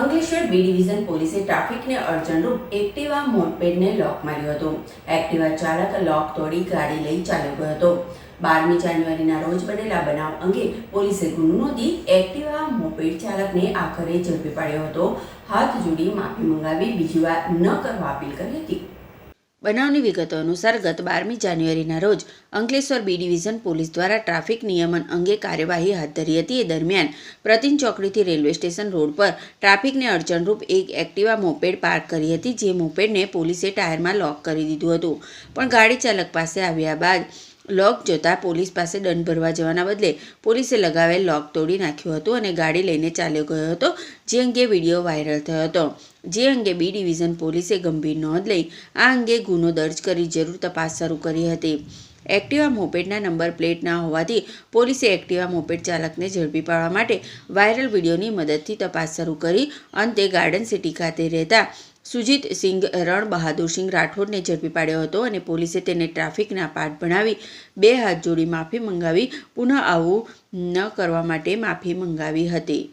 Ankleshwar B division પોલીસે ટ્રાફિકને અડચણરૂપ Activa મોટપેડને લોક માર્યો હતો. એક્ટિવા ચાલક લોક તોડી ગાડી લઈ ચાલ્યો ગયો હતો. બારમી જાન્યુઆરીના રોજ બનેલા બનાવ અંગે પોલીસે ગુનો નોંધી એક્ટિવા મોપેડ ચાલકને આખરે ઝડપી પાડ્યો હતો. હાથ જોડી માફી મંગાવી બીજી વાર ન કરવા અપીલ કરી હતી. બનાવની વિગતો અનુસાર ગત બારમી જાન્યુઆરીના રોજ અંકલેશ્વર બી ડિવિઝન પોલીસ દ્વારા ટ્રાફિક નિયમન અંગે કાર્યવાહી હાથ ધરી હતી. એ દરમિયાન પ્રતિન ચોકડીથી રેલવે સ્ટેશન રોડ પર ટ્રાફિકને અડચણરૂપ એક એક્ટિવા મોપેડ પાર્ક કરી હતી, જે મોપેડને પોલીસે ટાયરમાં લોક કરી દીધું હતું. પણ ગાડી ચાલક પાસે આવ્યા બાદ લોક જોતાં પોલીસ પાસે દંડ ભરવા જવાના બદલે પોલીસે લગાવેલ લોક તોડી નાખ્યું હતું અને ગાડી લઈને ચાલ્યો ગયો હતો, જે અંગે વીડિયો વાયરલ થયો હતો. જે અંગે બી ડિવિઝન પોલીસે ગંભીર નોંધ લઈ આ અંગે ગુનો દર્જ કરી જરૂર તપાસ શરૂ કરી હતી. એક્ટિવા મોપેડના નંબર પ્લેટ ના હોવાથી પોલીસે એક્ટિવા મોપેડ ચાલકને ઝડપી પાડવા માટે વાયરલ વિડીયોની મદદથી તપાસ શરૂ કરી. અંતે ગાર્ડન સિટી ખાતે રહેતા સુજીત સિંઘ, રણ બહાદુરસિંહ રાઠોડને ઝડપી પાડ્યો હતો અને પોલીસે તેને ટ્રાફિકના પાઠ ભણાવી બે હાથ જોડી માફી મંગાવી, પુનઃ આવું ન કરવા માટે માફી મંગાવી હતી.